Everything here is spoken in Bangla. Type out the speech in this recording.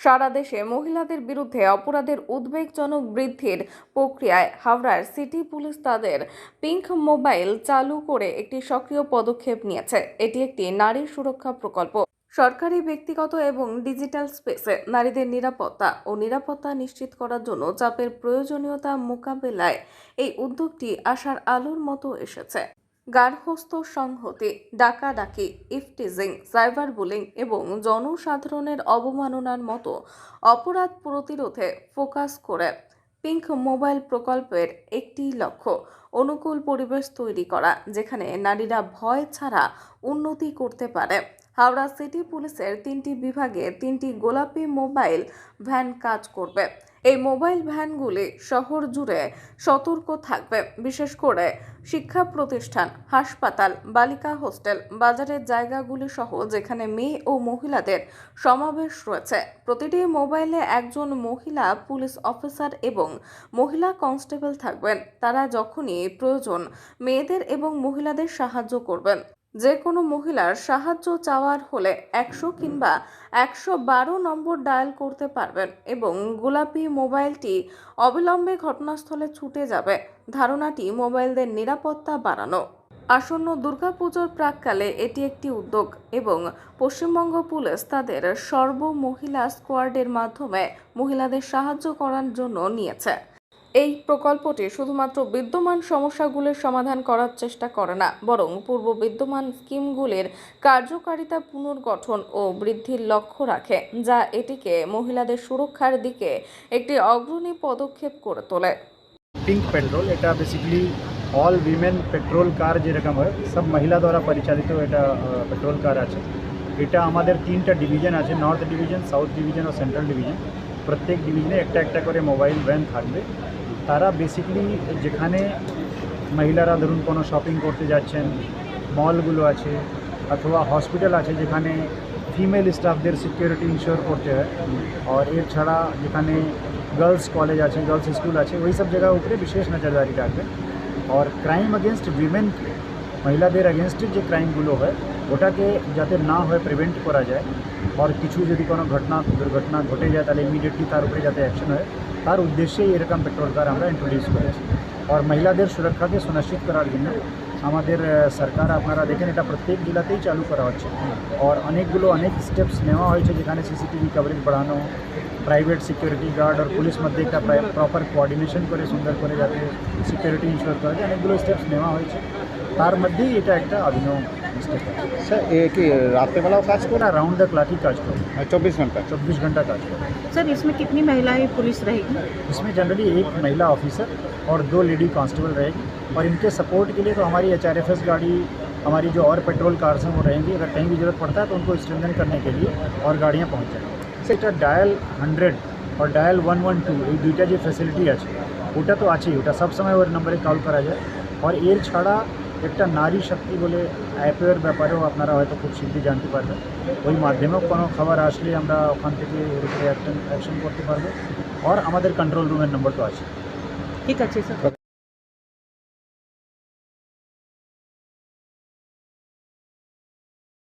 সারা দেশে মহিলাদের বিরুদ্ধে অপরাধের উদ্বেগজনক বৃদ্ধির প্রক্রিয়ায় হাওড়ার সিটি পুলিশ তাদের পিঙ্ক মোবাইল চালু করে একটি সক্রিয় পদক্ষেপ নিয়েছে। এটি একটি নারী সুরক্ষা প্রকল্প। সরকারি ব্যক্তিগত এবং ডিজিটাল স্পেসে নারীদের নিরাপত্তা ও নিরাপত্তা নিশ্চিত করার জন্য চাপের প্রয়োজনীয়তা মোকাবেলায় এই উদ্যোগটি আশার আলোর মতো এসেছে। গার্হস্থ্য সংহতি, ডাকাডাকি, ইফটিজিং সাইবার বুলিং এবং জনসাধারণের অবমাননার মতো অপরাধ প্রতিরোধে ফোকাস করে পিঙ্ক মোবাইল প্রকল্পের একটি লক্ষ্য, অনুকূল পরিবেশ তৈরি করা, যেখানে নারীরা ভয় ছাড়া উন্নতি করতে পারে। হাওড়া সিটি পুলিশের তিনটি বিভাগে তিনটি গোলাপি মোবাইল ভ্যান কাজ করবে। এই মোবাইল ভ্যানগুলি শহর জুড়ে সতর্ক থাকবে। বিশেষ করে শিক্ষা প্রতিষ্ঠান, হাসপাতাল, বালিকা হোস্টেল, বাজারের জায়গাগুলি সহ যেখানে মেয়ে ও মহিলাদের সমাবেশ রয়েছে। প্রতিটি মোবাইলে একজন মহিলা পুলিশ অফিসার এবং মহিলা কনস্টেবল থাকবেন। তারা যখনই প্রয়োজন, মেয়েদের এবং মহিলাদের সাহায্য করবেন। যে কোনো মহিলার সাহায্য চাওয়ার হলে একশো কিংবা একশো বারো নম্বর ডায়াল করতে পারবেন এবং গোলাপি মোবাইলটি অবিলম্বে ঘটনাস্থলে ছুটে যাবে। ধারণাটি মোবাইলদের নিরাপত্তা বাড়ানো। আসন্ন দুর্গাপুজোর প্রাককালে এটি একটি উদ্যোগ এবং পশ্চিমবঙ্গ পুলিশ তাদের সর্বমহিলা স্কোয়াডের মাধ্যমে মহিলাদের সাহায্য করার জন্য নিয়েছে। এই প্রকল্পটি শুধুমাত্র বিদ্যমান সমস্যাগুলির সমাধান করার চেষ্টা করে না, বরং পূর্ব বিদ্যমান স্কিমগুলির কার্যকারিতা পুনর্গঠন ও বৃদ্ধির লক্ষ্য রাখে, যা এটিকে মহিলাদের সুরক্ষার দিকে একটি অগ্রণী পদক্ষেপ করে তোলে। পিঙ্ক পেট্রোল এটা basically all women patrol car যেরকম হয়, সব মহিলা দ্বারা পরিচালিত এটা পেট্রোল কার আছে। এটা আমাদের তিনটা ডিভিশন আছে নর্থ ডিভিশন সাউথ ডিভিশন ও সেন্ট্রাল ডিভিশন প্রত্যেক ডিভিশনে একটা একটা করে মোবাইল ভ্যান থাকবে। তারা বেসিকলি যেখানে মহিলারা ধরুন কোনো শপিং করতে যাচ্ছেন মলগুলো আছে অথবা হসপিটাল আছে যেখানে ফিমেল স্টাফদের সিকিউরিটি ইনশিওর করতে হয়। আর এছাড়া যেখানে গার্লস কলেজ আছে গার্লস স্কুল আছে, ওই সব জায়গার উপরে বিশেষ নজরদারি রাখবে। আর ক্রাইম এগেনস্ট উইমেনকে মহিলাদের এগেনস্টে যে ক্রাইমগুলো হয়, ওটাকে যাতে না হয় প্রিভেন্ট করা যায় আর কিছু যদি কোনো ঘটনা দুর্ঘটনা ঘটে যায় তাহলে ইমিডিয়েটলি তার উপরে যাতে অ্যাকশন হয় তার উদ্দেশ্যেই এরকম পেট্রোল কার আমরা ইন্ট্রোডিউস করেছি আর মহিলাদের সুরক্ষাকে সুনিশ্চিত করার জন্য আমাদের আহ, সরকার আপনারা দেখেন এটা প্রত্যেক জেলাতেই চালু করা হচ্ছে আর অনেকগুলো অনেক স্টেপস নেওয়া হয়েছে যেখানে সিসিটিভি কভারেজ বাড়ানো প্রাইভেট সিকিউরিটি গার্ড আর পুলিশ মধ্যে একটা প্রপার কোঅর্ডিনেশন করে সুন্দর করে যাতে সিকিউরিটি ইনশিওর করা যায় অনেকগুলো স্টেপস নেওয়া হয়েছে তার মধ্যেই এটা একটা অভিনব স্টেপ আছে স্যার এ কি রাত্রেবেলাও কাজ করে ওরা রাউন্ড দ্য ক্লকই কাজ করে চব্বিশ ঘন্টা चौबीस घंटा काज करे सर इसमें कितनी महिलाएं पुलिस रहेगी इसमें जनरली एक महिला ऑफिसर और दो लेडी कांस्टेबल रहेगी और इनके सपोर्ट के लिए तो हमारी एच गाड़ी हमारी जो और पेट्रोल कार्स हैं वो रहेंगी अगर कहीं भी जरूरत पड़ता है तो उनको स्ट्रेंथन करने के लिए और गाड़ियाँ पहुँच जाएंगी সেটা ডায়াল হান্ড্রেড আর ডায়াল ওয়ান ওয়ান টু এই দুইটা যে ফ্যাসিলিটি আছে ওটা তো আছেই ওটা সবসময় ওর নম্বরে কল করা যায় আর এর ছাড়া একটা নারী শক্তি বলে অ্যাপের ব্যাপারেও আপনারা হয়তো খুব শীঘ্রই জানতে পারবেন। ওই মাধ্যমেও কোনো খাবার আসলে আমরা ওখান থেকে এর উপরে অ্যাকশন করতে পারব। আর আমাদের কন্ট্রোল রুমের নম্বর তো আছে। ঠিক আছে স্যার